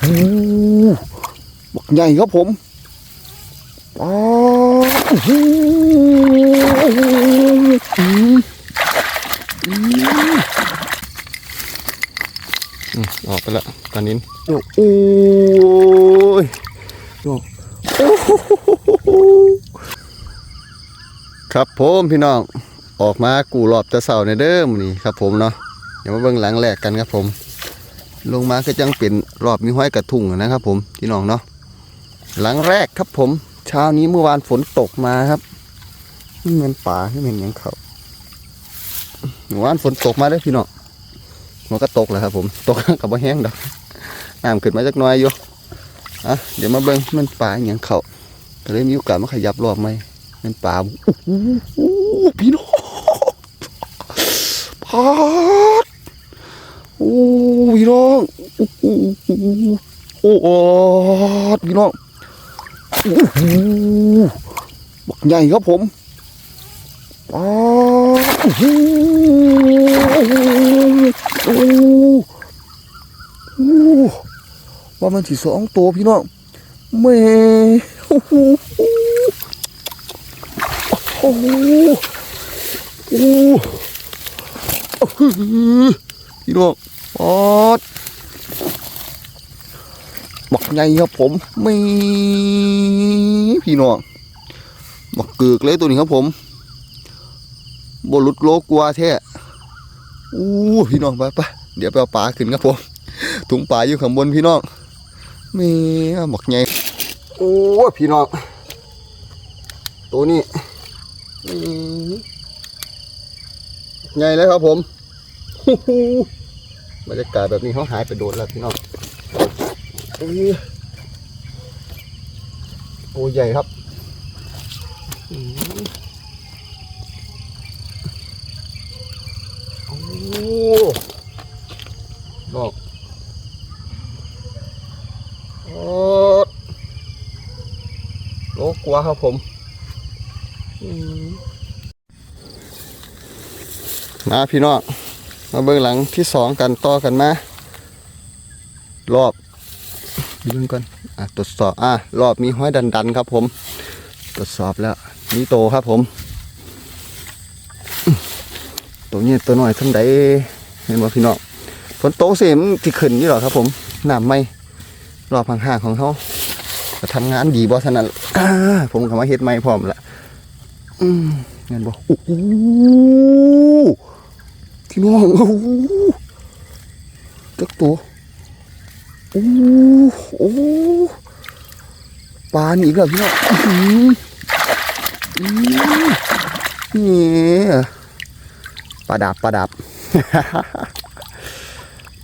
โหบักใหญ่ครับผมอ๋อโอ้โหอืมอืมอืมออกไปละตอนนี้โอ้โหโอ้ครับผมพี่น้องออกมากูรอบตะเสาในเด้อมอนี่ครับผมเนาะเดี๋ยวมาเบิ่งหลังแรกกันครับผม ลงมาก็จังเป็นรอบมีห้อยกระทุ่งนะครับผมพี่น้องเนาะหลังแรกครับผม เช้านี้เมื่อวานฝนตกมาครับนี่มันป่านี่มันหยังเขาเมื่อวานฝนตกมาเด้อพี่น้องมันก็ตกแหละครับ ผมตกกับว่าแห้งดอกน้ำขึ้นมาจักน้อยอยู่อะเดี๋ยวมาเบิ่งมันป่าอย่างเขาก็เลยมีโอกาสมาขยับรอบไหมมันป่าโอ้โหพี่น้องพา โอ้พี่น้องโอ้โหโอ้โหพี่น้องโอ้โหบักใหญ่ครับผมโอ้โหโอ้โหว่ามันสิสองตัวพี่น้องแม่โอ้โหโอ้โหโอ้โห พี่น้องปาดบักใหญ่ครับผมไม่พี่น้องบักเกือกเลยตัวนี้ครับผมบลุดโลกลัวแท้อู้พี่น้องไปไปเดี๋ยวไปเอาปลาขึ้นครับผมถุงปลาอยู่ข้างบนพี่น้องม่บักใหญ่โอ้พี่น้องตัวนี้ใหญ่เลยครับผม บรรยากาศแบบนี้เขาหายไปโดนแล้วพี่น้องอื้อโอ้ใหญ่ครับอื้อโอ้ดอกโอ้โลกว่าครับผมอื้อมาพี่น้อง มาเบื้องหลังที่สองกันต่อกันมารอบดูเรื่องก่อนอะตรวจสอบอะรอบมีห้อยดันดันๆครับ ผม ตรวจสอบแล้วนี่โตครับผมอื้อตัวนี้ตัวน้อยทำไดเห็นบ่พี่น้องฝนโตเสียมนที่ขึ้นนี่หรอครับ ผมน้ำไม่รอบห่างๆของเขาก็ทำงานดีบ่ถนัดอ่าผมก็มาเฮ็ดไม่พร้อมละอืมเงินบ่โอ้โห พี่น้องโอ้จักตัวโอ้โอ้ปลาหนีกับพี่น้องอื้อหืออื้อนี่ปลาดาบปลาดาบ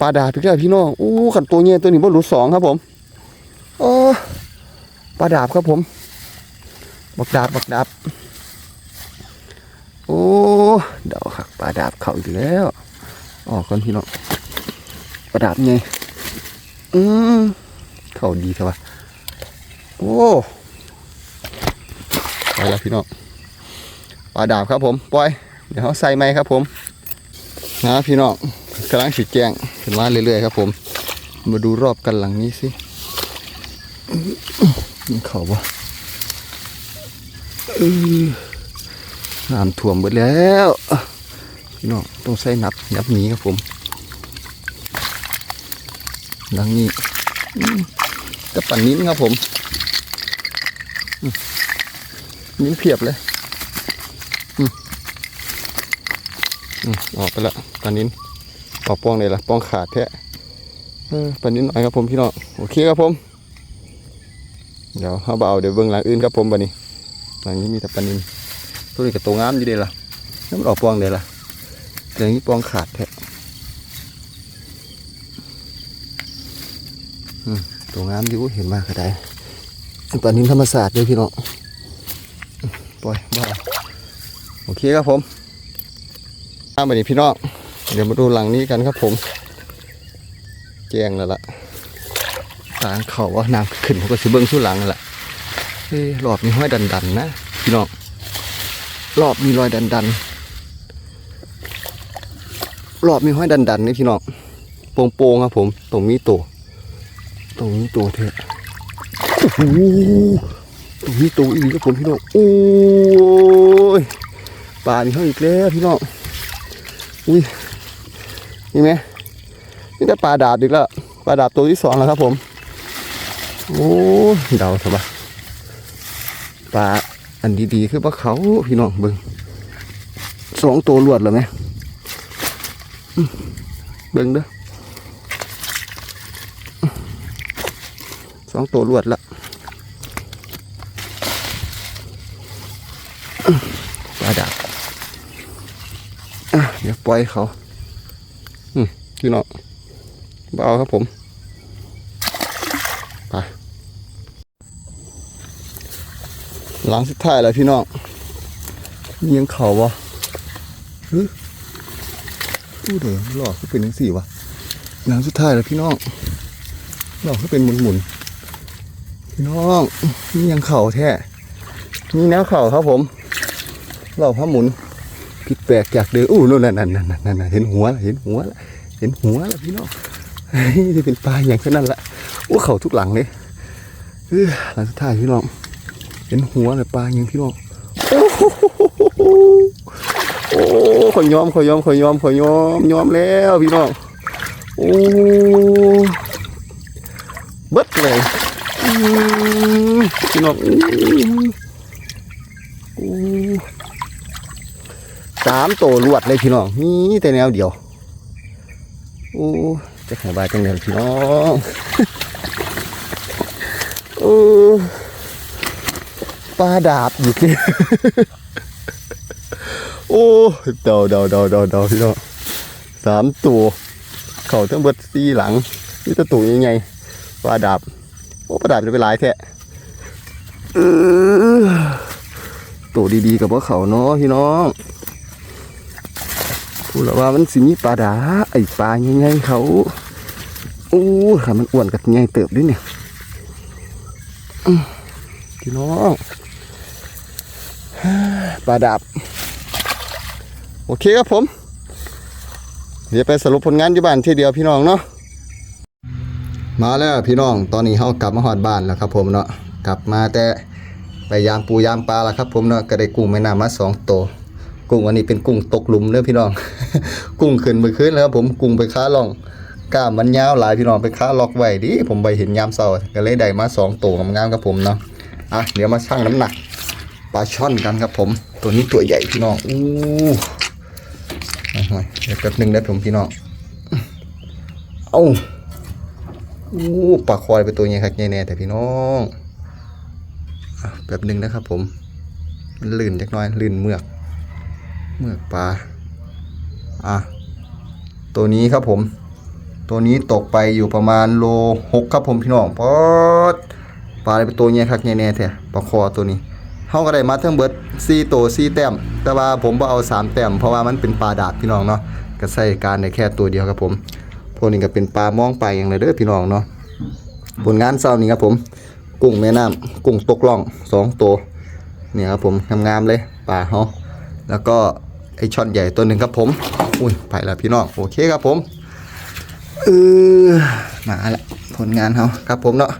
ปลาดาบพี่กับพี่น้องโอ้ขันตัวเงี้ยตัวนี้บ่หลุดสองครับผมโอ้ปลาดาบครับผม บักดาบบักดาบโอ้เดาครับ ปลาดาบเข้าอีกแล้ว ออกก่อนพี่น้องปลาดาบไงอืมเข้าดีใช่ปะโอ้ไปแล้วพี่น้องปลาดาบครับผมปล่อย เดี๋ยวเขาใส่ไหมครับผมนะพี่น้องกำลังฉีดแจงขึ้นมาเรื่อยๆครับผม มาดูรอบกันหลังนี้สินี่เขาปะน้ำท่วมหมดแล้ว พี่น้องต้องใส่นับนับหนีครับผมดังนี้กับปั่นนิ้นครับผมนิ้นเพียบเลยออกไปละปั่นนิ้นออกป้องเลยละป้องขาดแท้ปั่นนิ้นหน่อยครับผมพี่น้องโอเคครับผม เดี๋ยวเอาเบเอาเดี๋ยวเบิ่งหลังอื่นครับผมบันนี้หลังนี้มีแต่ปั่นนิ้นตัวนี้กับตัวงามอยู่เดีล่ะน้ำออกป้องเลยล่ะ อย่างนี้ปองขาดแท้ตัวงามอยู่เห็นมากก็ได้ปลานินธรรมศาสตร์ด้วยพี่น้องปล่อยบ้าโอเคครับผมข้ามไปนี่พี่น้อง เดี๋ยวมาดูหลังนี้กันครับผม แจ้งแล้วล่ะทางเขาว่าน้ำขึ้นผมก็สิเบิ้งสู้หลังแหละรอบมีห้อยดันดันๆนะพี่น้อง รอบมีรอยดันดันๆ รอบมีห้อยดันดันๆนี่พี่น้องโป่งๆครับผม ตรงมีตัวตรงนี้ตัวเทะโอ้โหตรงนี้ตัวอีกครับผมพี่น้องโอ้ยปลานี่เขาอีกแล้วพี่น้องอุ้ยนี่ไหมนี่ได้ปลาดาบอีกแล้วปลาดาบตัวที่สองแล้วครับผมโอ้เดาเถอะปลาอันดีๆคือปลาเขาพี่น้องเบิ่งสองตัวรวดเลยไหมอืม เบิ่งเด้อสองตัวรวดละปลาดาบอะเดี๋ยวปล่อยเขาพี่น้องเบาครับผมไปหลังสุดท้ายแล้วพี่น้องยังเข่าวะ ผู้เดี๋ยวหลอกก็เป็นทั้งสี่วะหลังสุดท้ายแล้วพี่น้องหลอกก็เป็นหมุนๆพี่น้องนี่ยังเข่าแท้นี่แนวเข่าครับผมเราพระหมุนผิดแปลกจากเดิมอู้นั่นนั่นนั่นนั่นนั่นเห็นหัวเห็นหัวเห็นหัวและพี่น้องเฮ้ยจะเป็นปลาอย่างเท่นั้นละอู้เข่าทุกหลังเลยหลังสุดท้ายพี่น้อง เห็นหัวเลยปลาอย่างพี่น้องโอ้ โอ้ขอยอมขอยอมขอยอมขอยอมยอมแล้วพี่น้องโอ้เบิดเลยพี่น้องอืมโอ้สามตัวรวดเลยพี่น้องนี่แต่แนวเดียวโอ้จะขายบาจังเลยพี่น้องโอ้ปลาดาบอยู่ที่ โอ้เดาเดาเดาเดาเดาพี่น้องสามตัว เข่าทั้งเบิดสี่หลังนี่ตัวตัวยังไงปลาดาบโอ้ประดับจะไปหลายแท้ตัวดีๆกับว่าเขาเนาะพี่น้องพูดแล้วว่ามันสิมีปลาดาไอปลาใหญ่ๆเขาโอ้ขามันอ้วนกับใหญ่เติบด้วยเนี่ยพี่น้องปลาดาบ โอเคครับผม เดี๋ยวไปสรุปผลงานอยู่บ้านทีเดียวพี่น้องเนาะมาแล้วพี่น้องตอนนี้เฮากลับมาฮอดบ้านแล้วครับผมเนาะกลับมาแต่ไปยามปูยามปลาแล้วครับผมเนาะก็ได้กุ้งแม่น้ำมาสองตัวกุ้งอันนี้เป็นกุ้งตกหลุมเด้อพี่น้อง กุ้งขึ้นไปขึ้นแล้วครับผมกุ้งไปค้าล่องกล้ามมันยาวหลายพี่น้องไปค้าล็อกไว้ดิผมไปเห็นยามเช้าก็เลยได้มาสองตัวงามๆครับผมเนาะอะเดี๋ยวมาชั่งน้ำหนักปลาช่อนกันครับผม ตัวนี้ตัวใหญ่พี่น้องอู้ หน่อยเดี๋ยวแป๊บนึงนะผมพี่น้อง เอ้าอู้ปลาคอยเป็นตัวใหญ่ครับใหญ่แน่แต่พี่น้องอะแบบนึงนะครับผม มันลื่นจักหน้อย ลื่นเมือก เมือกปลา อะ ตัวนี้ครับผม ตัวนี้ตกไปอยู่ประมาณโลหกครับผมพี่น้องปอดปลาเป็นตัวใหญ่ครับใหญ่แน่แท้ปลาคอตัวนี้ เฮาก็ได้มาทั้งเบิด4ตัว4แต้ม แต่ว่าผมบ่เอา 3 แต้มเพราะว่ามันเป็นปลาดาบพี่น้องเนาะก็ใส่การได้แค่ตัวเดียวครับผมพวกนี้ก็เป็นปลามองไปอย่างไรเด้อพี่น้องเนาะผลงานเศร้านี้ครับผม กุ้งแม่น้ำกุ้งตกล่องสองตัวเนี่ยครับผมงามๆเลยปลาเขาแล้วก็ไอช่อนใหญ่ตัวหนึ่งครับผม อุ้ยไปแล้วพี่น้องโอเคครับผมเออมาละผลงานเขาครับผมเนาะ